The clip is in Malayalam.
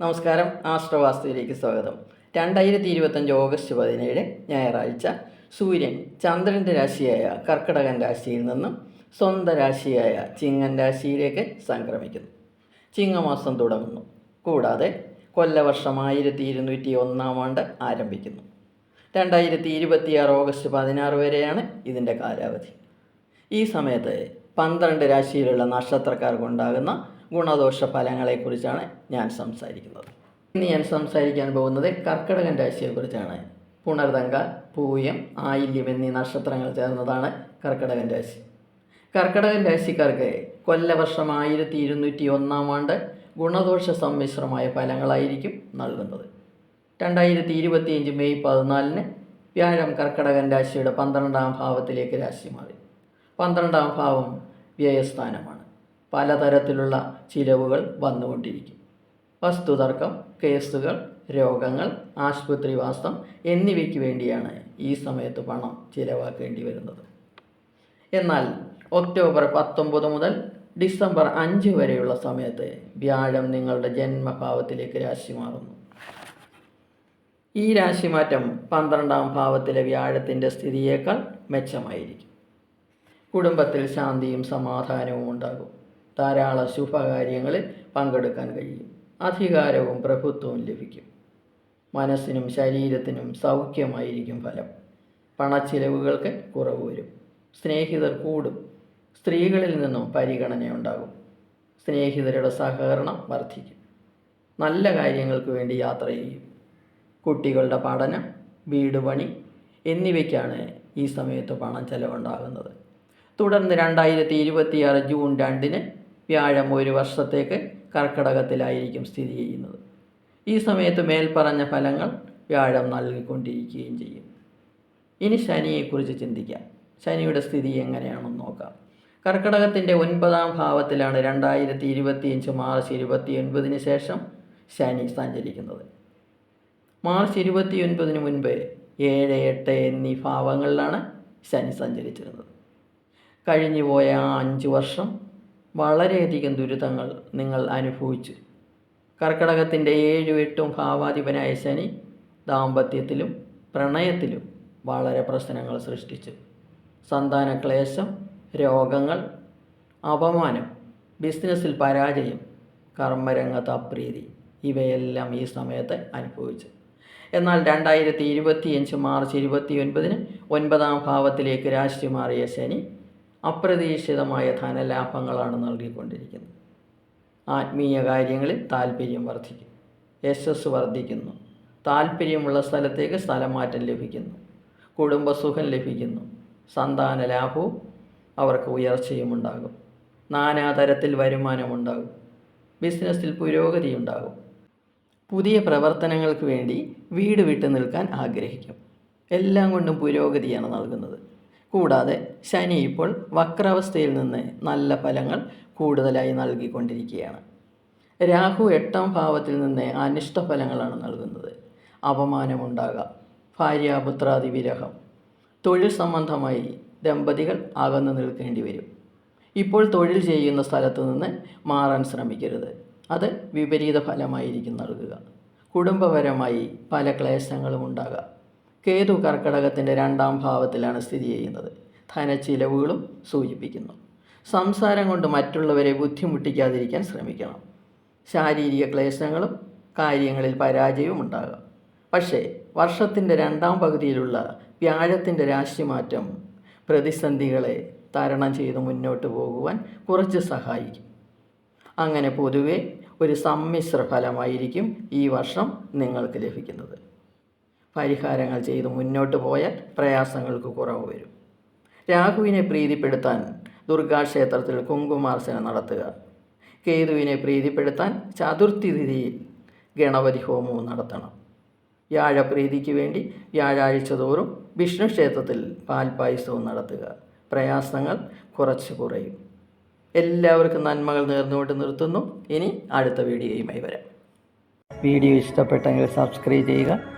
നമസ്കാരം ആസ്ട്രവാസ്തുവിലേക്ക് സ്വാഗതം. രണ്ടായിരത്തി ഇരുപത്തഞ്ച് ഓഗസ്റ്റ് പതിനേഴ് ഞായറാഴ്ച സൂര്യൻ ചന്ദ്രന്റെ രാശിയായ കർക്കടകൻ രാശിയിൽ നിന്നും സ്വന്തം രാശിയായ ചിങ്ങൻ രാശിയിലേക്ക് സംക്രമിക്കുന്നു. ചിങ്ങമാസം തുടങ്ങുന്നു. കൂടാതെ കൊല്ലവർഷം ആയിരത്തി ഇരുന്നൂറ്റി ഒന്നാം ആണ്ട് ആരംഭിക്കുന്നു. രണ്ടായിരത്തി ഇരുപത്തിയാറ് ഓഗസ്റ്റ് പതിനാറ് വരെയാണ് ഇതിന്റെ കാലാവധി. ഈ സമയത്ത് പന്ത്രണ്ട് രാശിയിലുള്ള നക്ഷത്രക്കാർക്കുണ്ടാകുന്ന ഗുണദോഷ ഫലങ്ങളെക്കുറിച്ചാണ് ഞാൻ സംസാരിക്കുന്നത്. ഇന്ന് ഞാൻ സംസാരിക്കാൻ പോകുന്നത് കർക്കിടകൻ രാശിയെക്കുറിച്ചാണ്. പുണർതങ്ക പൂയം ആയില്യം എന്നീ നക്ഷത്രങ്ങൾ ചേർന്നതാണ് കർക്കിടകൻ രാശി. കർക്കിടകൻ രാശിക്കാർക്ക് കൊല്ലവർഷം ആയിരത്തി ഇരുന്നൂറ്റി ഒന്നാം ആണ്ട് ഗുണദോഷ സമ്മിശ്രമായ ഫലങ്ങളായിരിക്കും നൽകുന്നത്. രണ്ടായിരത്തി ഇരുപത്തിയഞ്ച് മെയ് പതിനാലിന് വ്യാഴം കർക്കിടകൻ രാശിയുടെ പന്ത്രണ്ടാം ഭാവത്തിലേക്ക് രാശി മാറി. പന്ത്രണ്ടാം ഭാവം വ്യയസ്ഥാനമാണ്. പലതരത്തിലുള്ള ചിലവുകൾ വന്നുകൊണ്ടിരിക്കും. വസ്തുതർക്കം കേസുകൾ രോഗങ്ങൾ ആശുപത്രിവാസം എന്നിവയ്ക്ക് വേണ്ടിയാണ് ഈ സമയത്ത് പണം ചിലവാക്കേണ്ടി വരുന്നത്. എന്നാൽ ഒക്ടോബർ പത്തൊമ്പത് മുതൽ ഡിസംബർ അഞ്ച് വരെയുള്ള സമയത്ത് വ്യാഴം നിങ്ങളുടെ ജന്മഭാവത്തിലേക്ക് രാശി മാറുന്നു. ഈ രാശിമാറ്റം പന്ത്രണ്ടാം ഭാവത്തിലെ വ്യാഴത്തിന്റെ സ്ഥിതിയേക്കാൾ മെച്ചമായിരിക്കും. കുടുംബത്തിൽ ശാന്തിയും സമാധാനവും ഉണ്ടാകും. ധാരാളം ശുഭകാര്യങ്ങളിൽ പങ്കെടുക്കാൻ കഴിയും. അധികാരവും പ്രഭുത്വവും ലഭിക്കും. മനസ്സിനും ശരീരത്തിനും സൗഖ്യമായിരിക്കും ഫലം. പണച്ചിലവുകൾക്ക് കുറവ് വരും. സ്നേഹിതർ കൂടും. സ്ത്രീകളിൽ നിന്നും പരിഗണനയുണ്ടാകും. സ്നേഹിതരുടെ സഹകരണം വർദ്ധിക്കും. നല്ല കാര്യങ്ങൾക്ക് വേണ്ടി യാത്ര ചെയ്യും. കുട്ടികളുടെ പഠനം വീട് പണി എന്നിവയ്ക്കാണ് ഈ സമയത്ത് പണം ചെലവുണ്ടാകുന്നത്. തുടർന്ന് രണ്ടായിരത്തി ഇരുപത്തിയാറ് ജൂൺ രണ്ടിന് വ്യാഴം ഒരു വർഷത്തേക്ക് കർക്കിടകത്തിലായിരിക്കും സ്ഥിതി ചെയ്യുന്നത്. ഈ സമയത്ത് മേൽപ്പറഞ്ഞ ഫലങ്ങൾ വ്യാഴം നൽകിക്കൊണ്ടിരിക്കുകയും ചെയ്യും. ഇനി ശനിയെക്കുറിച്ച് ചിന്തിക്കാം. ശനിയുടെ സ്ഥിതി എങ്ങനെയാണെന്ന് നോക്കാം. കർക്കിടകത്തിന്റെ ഒൻപതാം ഭാവത്തിലാണ് രണ്ടായിരത്തി ഇരുപത്തിയഞ്ച് മാർച്ച് ഇരുപത്തി ഒൻപതിന് ശേഷം ശനി സഞ്ചരിക്കുന്നത്. മാർച്ച് ഇരുപത്തി ഒൻപതിന് മുൻപ് ഏഴ് എട്ട് എന്നീ ഭാവങ്ങളിലാണ് ശനി സഞ്ചരിച്ചിരുന്നത്. കഴിഞ്ഞുപോയ ആ അഞ്ച് വർഷം വളരെയധികം ദുരിതങ്ങൾ നിങ്ങൾ അനുഭവിച്ചു. കർക്കടകത്തിന്റെ ഏഴു എട്ടും ഭാവാധിപനായ ശനി ദാമ്പത്യത്തിലും പ്രണയത്തിലും വളരെ പ്രശ്നങ്ങൾ സൃഷ്ടിച്ചു. സന്താന ക്ലേശം രോഗങ്ങൾ അപമാനം ബിസിനസ്സിൽ പരാജയം കർമ്മരംഗത്ത് അപ്രീതി ഇവയെല്ലാം ഈ സമയത്ത് അനുഭവിച്ചു. എന്നാൽ രണ്ടായിരത്തി ഇരുപത്തിയഞ്ച് മാർച്ച് ഇരുപത്തി ഒൻപതിന് ഒൻപതാം ഭാവത്തിലേക്ക് രാശി മാറിയ ശനി അപ്രതീക്ഷിതമായ ധനലാഭങ്ങളാണ് നൽകിക്കൊണ്ടിരിക്കുന്നത്. ആത്മീയ കാര്യങ്ങളിൽ താല്പര്യം വർദ്ധിക്കും. യശസ് വർദ്ധിക്കുന്നു. താല്പര്യമുള്ള സ്ഥലത്തേക്ക് സ്ഥലമാറ്റം ലഭിക്കുന്നു. കുടുംബസുഖം ലഭിക്കുന്നു. സന്താന ലാഭവും അവർക്ക് ഉയർച്ചയും ഉണ്ടാകും. നാനാതരത്തിൽ വരുമാനമുണ്ടാകും ബിസിനസ്സിൽ പുരോഗതി ഉണ്ടാകും. പുതിയ പ്രവർത്തനങ്ങൾക്ക് വേണ്ടി വീട് വിട്ടു നിൽക്കാൻ ആഗ്രഹിക്കും. എല്ലാം കൊണ്ടും പുരോഗതിയാണ് നൽകുന്നത്. കൂടാതെ ശനി ഇപ്പോൾ വക്രാവസ്ഥയിൽ നിന്ന് നല്ല ഫലങ്ങൾ കൂടുതലായി നൽകിക്കൊണ്ടിരിക്കുകയാണ്. രാഹു എട്ടാം ഭാവത്തിൽ നിന്ന് അനിഷ്ട ഫലങ്ങളാണ് നൽകുന്നത്. അപമാനമുണ്ടാകാം. ഭാര്യാപുത്രാദി വിരഹം. തൊഴിൽ സംബന്ധമായി ദമ്പതികൾ അകന്നു നിൽക്കേണ്ടി വരും. ഇപ്പോൾ തൊഴിൽ ചെയ്യുന്ന സ്ഥലത്ത് നിന്ന് മാറാൻ ശ്രമിക്കരുത്. അത് വിപരീത ഫലമായിരിക്കും നൽകുക. കുടുംബപരമായി പല ക്ലേശങ്ങളും ഉണ്ടാകാം. കേതു കർക്കടകത്തിന്റെ രണ്ടാം ഭാവത്തിലാണ് സ്ഥിതി ചെയ്യുന്നത്. ധനച്ചിലവുകളും സൂചിപ്പിക്കുന്നു. സംസാരം കൊണ്ട് മറ്റുള്ളവരെ ബുദ്ധിമുട്ടിക്കാതിരിക്കാൻ ശ്രമിക്കണം. ശാരീരിക ക്ലേശങ്ങളും കാര്യങ്ങളിൽ പരാജയവും ഉണ്ടാകാം. പക്ഷേ വർഷത്തിന്റെ രണ്ടാം പകുതിയിലുള്ള വ്യാഴത്തിന്റെ രാശിമാറ്റം പ്രതിസന്ധികളെ തരണം ചെയ്ത് മുന്നോട്ട് പോകുവാൻ കുറച്ച് സഹായിക്കും. അങ്ങനെ പൊതുവെ ഒരു സമ്മിശ്ര ഫലമായിരിക്കും ഈ വർഷം നിങ്ങൾക്ക് ലഭിക്കുന്നത്. പരിഹാരങ്ങൾ ചെയ്ത് മുന്നോട്ട് പോയാൽ പ്രയാസങ്ങൾക്ക് കുറവ് വരും. രാഹുവിനെ പ്രീതിപ്പെടുത്താൻ ദുർഗാക്ഷേത്രത്തിൽ കുങ്കുമാർച്ചന നടത്തുക. കേതുവിനെ പ്രീതിപ്പെടുത്താൻ ചതുർത്ഥി തിഥിയിൽ ഗണപതി ഹോമവും നടത്തണം. വ്യാഴപ്രീതിക്ക് വേണ്ടി വ്യാഴാഴ്ച തോറും വിഷ്ണു ക്ഷേത്രത്തിൽ പാൽപായസവും നടത്തുക. പ്രയാസങ്ങൾ കുറച്ച് കുറയും. എല്ലാവർക്കും നന്മകൾ നേർന്നുകൊണ്ട് നിർത്തുന്നു. ഇനി അടുത്ത വീഡിയോയുമായി വരാം. വീഡിയോ ഇഷ്ടപ്പെട്ടെങ്കിൽ സബ്സ്ക്രൈബ് ചെയ്യുക.